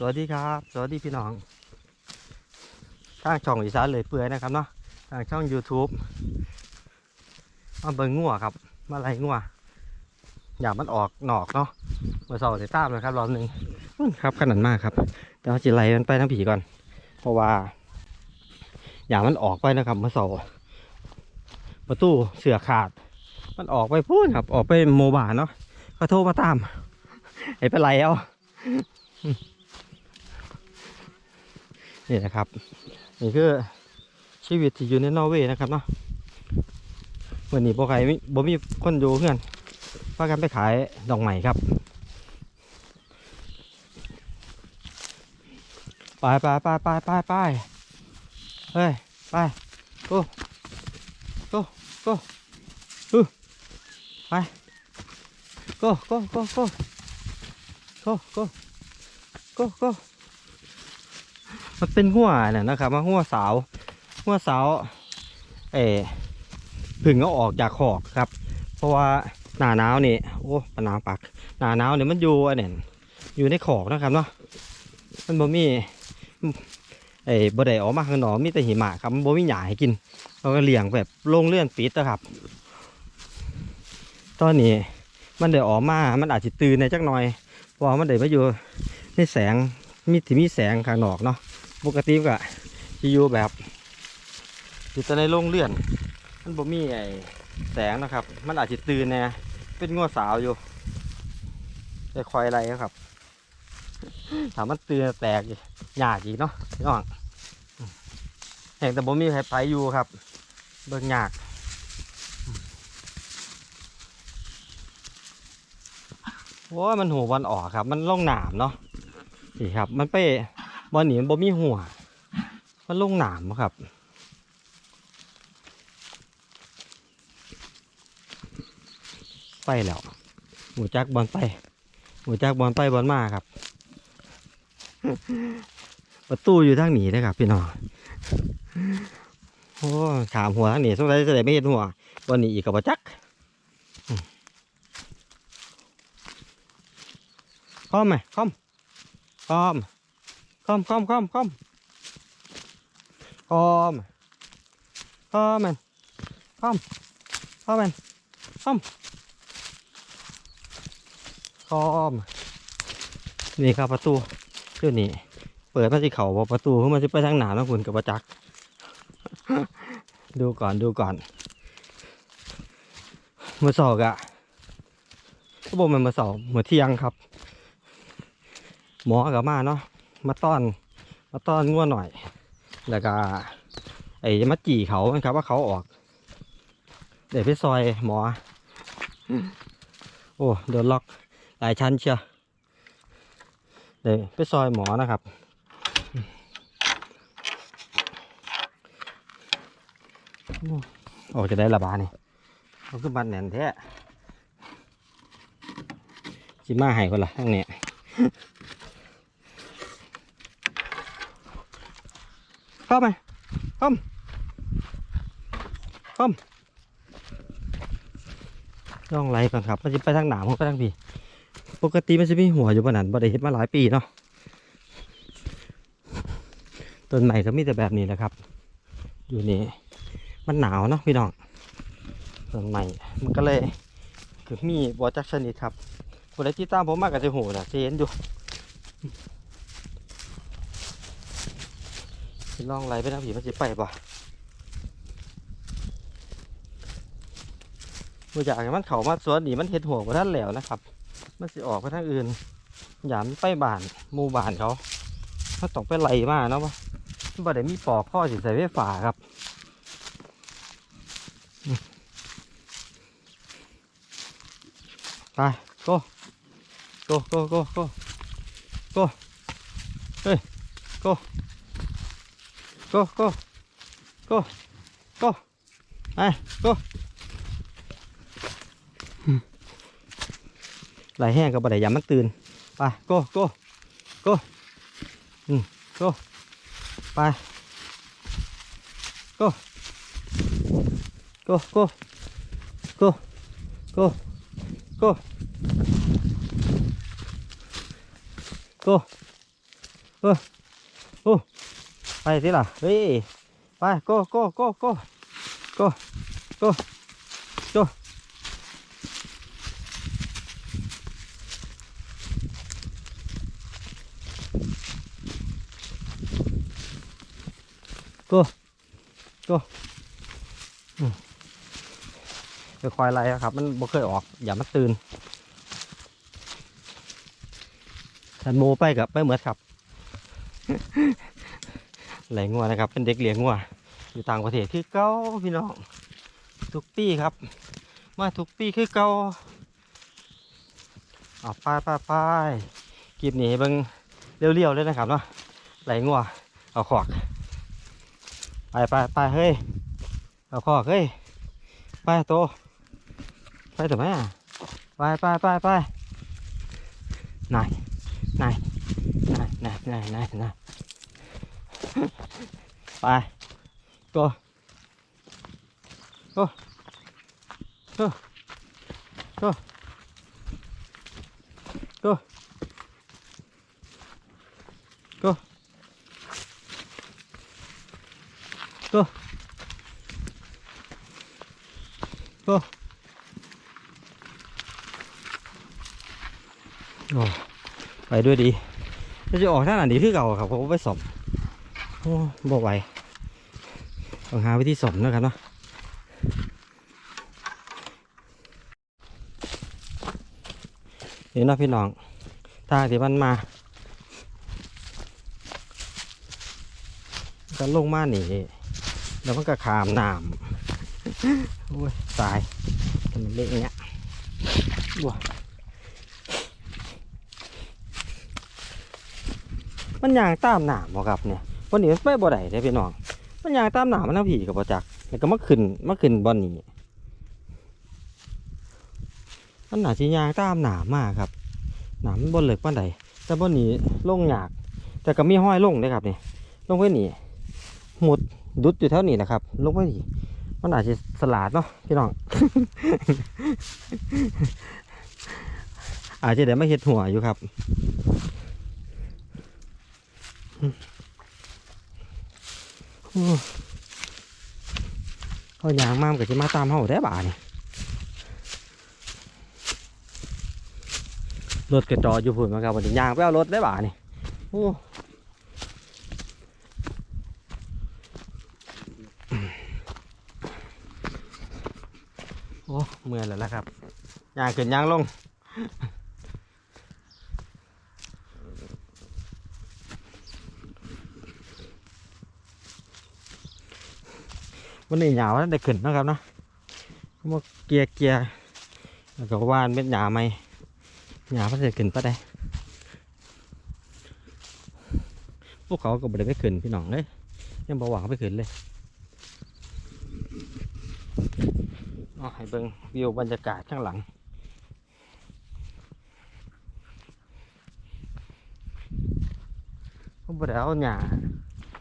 สวัสดีครับ สวัสดีพี่น้องทางช่องอีสานเลยเปื่อยนะครับเนาะทางช่อง YouTube มาเบิ่งงัวครับ มาไล่งัวอย่ามันออกหนอกเนาะเมื่อสองเสียตามเลยครับรอบหนึ่งครับขนาดมากครับเดี๋ยวเราจะไล่มันไปทั้งผีก่อน เพราะว่าอย่ามันออกไปนะครับเมื่อสองประตูเสือขาด มันออกไปพูดครับ ออกไปโมบานเนาะก็โทรมาตามไอ้เป็นไรเอา นี่นะครับ นี่คือชีวิตที่อยู่ในนอร์เวย์นะครับเนาะวันนี้บ่ใครบ่มีคนอยู่เพื่อนพากันไปขายดอกใหม่ครับไปไปไปไปไปไปเฮ้ยไป go go go ฮึไป go go go go go go go go มันเป็นหัวเนี่ยนะครับว่าหัวสาวหัวสาวเออผึ่งเอาออกจากขอกครับ เพราะว่าหนาหนาวนี่โอ้ปะหนาวปักหนาหนาวเนี่ยมันอยู่อันเนี่ยอยู่ในขอกนะครับเนาะมันบ่มีเอ้บ่ได้ออกมาข้างนอกมีแต่หิมะครับมันบ่มีหญ้าให้กินเราก็เลี้ยงแบบโรงเลื่อนปิดนะครับ ตอนนี้มันได้ออกมามันอาจจะตื่นในจักหน่อยเพราะมันได้มาอยู่ในแสงมีที่มีแสงข้างนอกเนาะ ปกติก็จะอยู่แบบอยู่แต่ในโรงเรือน มันบ่มีไอแสงนะครับ มันอาจจะตื่นแน่เป็นงัวสาวอยู่แต่คอยอะไรครับถามมันตื่นแตกอีกยากอีกเนาะน้องแห่งแต่บ่มีใครไปอยู่ครับ เบิ่งยากโอ้มันหัววันออกครับ มันล่องหนามเนาะนี่ครับ มันไป บอลนี่มันบ่มีหัว มันลงหนามครับ ไปแล้วหมูจักบอลไปหมูจักบอลไปบอลมาครับ ประตูอยู่ทางหนีนะครับพี่น้องโอ้ถามหัวทางหนีสงสัยจะได้ไม่เห็นหัวบอลหนีอีกกับบ่จักคอมไหมคอมคอม คอมคอมคอมคอมคอมคอมมันคอมคอมมันคอมคอมนี่ครับประตูเดี๋ยวนี้เปิดมาที่เขาบอกประตูเพื่อมันจะไปทางหนาแล้วคุณกับประจักษ์ดูก่อนดูก่อนมือสอกอะก็บอกมันมือสองมือเที่ยงครับ หมอกับมาเนาะ มาต้อน มาต้อนงัวหน่อย แล้วก็ไอ้มาจี่เขานะครับว่าเขาออก เดี๋ยวไปซอยหมอ โอ้โดนล็อกหลายชั้นเชียวเดี๋ยวไปซอยหมอนะครับโอ้อกจะได้ระบาดนี่เขาขึ้นบันแหน่นแท้จิมาให้คนละทั้งเนี้ย เข้าไปเข้าเข้าล่องไหลก่อนครับมันจะไปทางหนามมันไปทางพี่ ปกติมันจะมีหัวอยู่บนนั้นบ่ได้เห็นมาหลายปีเนาะ ต้นใหม่ก็มีแต่แบบนี้แหละครับ อยู่นี่ มันหนาวเนาะพี่น้อง ต้นใหม่ มันก็เลยคือมีบัวจักชนิดครับคนที่ตามผมมากกับจะหูนะจะเห็นอยู่ สิลองไหลไปทางผีมันจะไปป่ะบ่อยากให้มันเข้ามาสวนนี่มันเห็ดหัวกว่าท่านแล้วนะครับ มันสิออกไปทางอื่นอย่ามไปบ้านมู่บ้านเขามันต้องไปไหลมาเนาะวะบ่ได้มีปอกข้อสิใส่ไฟฟ้าครับไป go go go go go go เฮ้ย go go go go go ไป go อืมไหลแห้งกับบัไดยามมันตื่นไป go go go อืม go ไป go go go go go go go เออโอ้ไป สิล่ะ เฮ้ย ไป go go go go go go go ก็ก็อืมเดี๋ยวคอยไล่อะครับ มันบ่เคยออก อย่ามาตื่นทันโมไปกับไปเหมือนครับ ไหลงัวนะครับ เป็นเด็กเลี้ยงงัวอยู่ต่างประเทศคือเก้าพี่น้องทุกปีครับ มาทุกปีคือเก้าเอาปไปไปคลิปนี้ให้เบิ่งเรียวๆเลยนะครับเนาะไหลงัวเอาขอกไปไปไปเฮ้ยเอาขอกเฮ้ยไปโตไปแต่แม่ไปไปไปไปนายนายนายนายนายนาย ไป go go go go go go go go โอ้ไปด้วยดีจะออกท่าไหนดีคือเก่าครับผมไปสอบ อ้บ่ไหวต้องหาวิธีสอบนะครับเนาะนี่นะพี่น้องทางที่มันมาก็ลงมาหนีแล้วมันก็ขามน้ำโอ้ย ตายทำไมเละเงี้ยว้ามันยางตามหนามบ่ครับเนี่ย วันนี้มันไปบ่ได้เด้พี่น้องมันยางตามหนามันทั้งผีกับบ่จักแล้วก็มาขึ้นมาขึ้นบอนนี้มันหนาสิยางตามหนามมากครับหนามมันบนเหล็กปานใดแต่บนนี้ลงหยาก แต่ก็มีห้อยลงเด้ครับนี่ลงไปนี่หมุดดุดอยู่แถวนี้นะครับ ลงไปนี่มันอาจจะสลาดเนาะพี่น้อง อาจจะเดี๋ยวไม่เห็ดหัวอยู่ครับ เขายางมามนก็จะมาตามเขาได้บ่านี่รถกระจออยู่พุ่นมาครับวันนี้ยางไปเอารถได้บ่านี่โอ้โอ้เมื่อยแล้วล่ะครับยางขึ้นยางลง วันนี้หยาวได้ขึ้นนะครับเนาะมาเกียร์เกียร์แล้วก็ว่านเป็นหยาไหมหยามันจะขึ้นปะได้พวกเขาก็บ่ได้ไปขึ้นพี่น้องเลยยังบ่หวังไปขึ้นเลยเอาให้เบิ่งวิวบรรยากาศข้างหลังก็บ่ได้เอาหญ้า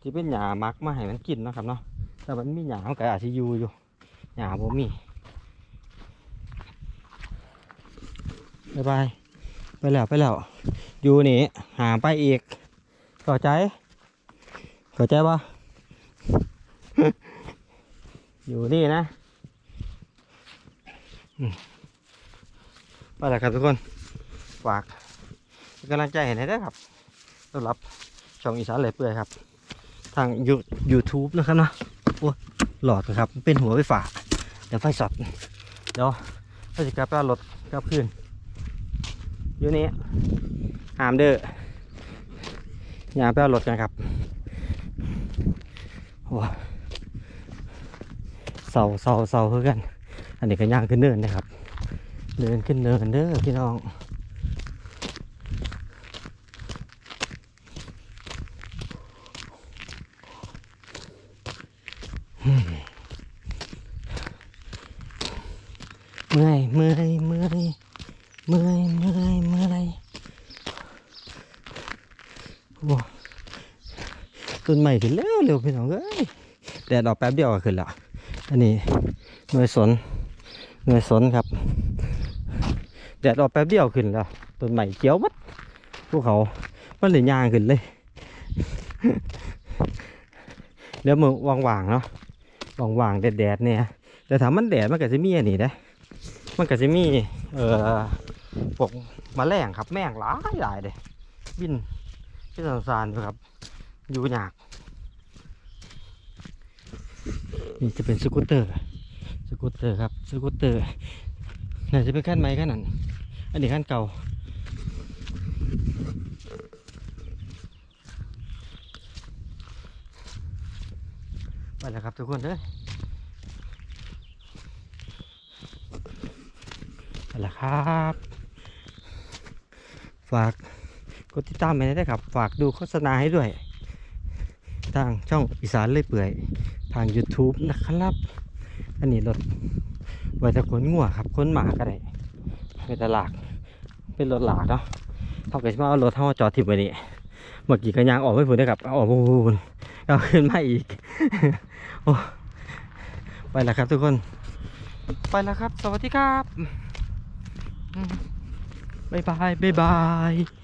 ที่เป็นหญ้ามักมาให้มันกินนะครับเนาะ แต่มันมีหยามก็อาจจะอยู่อยู่หยาบ่มีบายบายไปแล้วไปแล้วอยู่นี่หาไปอีกเข้าใจเข้าใจปะอยู่นี่นะไปแล้วครับทุกคนฝากก็นกำลังใจให้ได้ครับสำหรับช่องอีสานเลยเปื่อยครับ ทางยูยูทูบนะครับเนาะหลอดนะครับ เป็นหัวไฟฟ้าเดี๋ยวไฟสอดเดี๋ยวถ้าจะกลับไปเอรถกลับคืนอยู่นี่หามเด้ออย่าไปเอารถกันครับโอ้เสาเสาเสาคือกัน อันนี้ก็ย่างขึ้นเนินนะครับเดินขึ้นเนินเด้อพี่น้อง เมื่อยเมื่อยเมื่อยเมื่อยเมื่อยเมื่อยโอ้ต้นใหม่ขึ้นแล้วเร็วพี่น้องเอ้ยแดดออกแป๊บเดียวก็ขึ้นแล้วอันนี้หน่วยสนหน่วยสนครับแดดออกแป๊บเดียวขึ้นแล้วต้นใหม่เขียวมัดภูเขามันเลยยางขึ้นเลย เดี๋ยวมือว่างๆเนาะ ว่างๆแดดๆเนี่ยแต่ถามมันแดดมันก็จะมีอันนี้ได้มันก็จะมีเอ่อพวกแมลงครับแมงหลายหลายเลยบินที่สันสานอยู่ครับ อยู่ยากนี่จะเป็นสกูตเตอร์สกูตเตอร์ครับสกูตเตอร์น่าจะเป็นขั้นไหมขั้นนั้นอันนี้ขั้นเก่า ไปแล้วครับทุกคนเด้อไปแล้วครับ ฝากกดติดตามไปได้ครับ ฝากดูโฆษณาให้ด้วย ทางช่องอีสานเลยเปื่อย ทาง YouTube นะครับ อันนี้รถไว้ต่ขนงัวครับขนหมาก็ได้ไปตลาดเป็นรถหลากเนาะเท่ากับว่าเอารถเท่าจอดทิ่มไว้นี่ เมื่อกี้ก็ยางออกไม่ผุนได้ครับออกไม่พ้นเอาขึ้นมาอีกโอ้ไปแล้วครับทุกคน ไปแล้วครับ สวัสดีครับบ๊ายบายบ๊ายบาย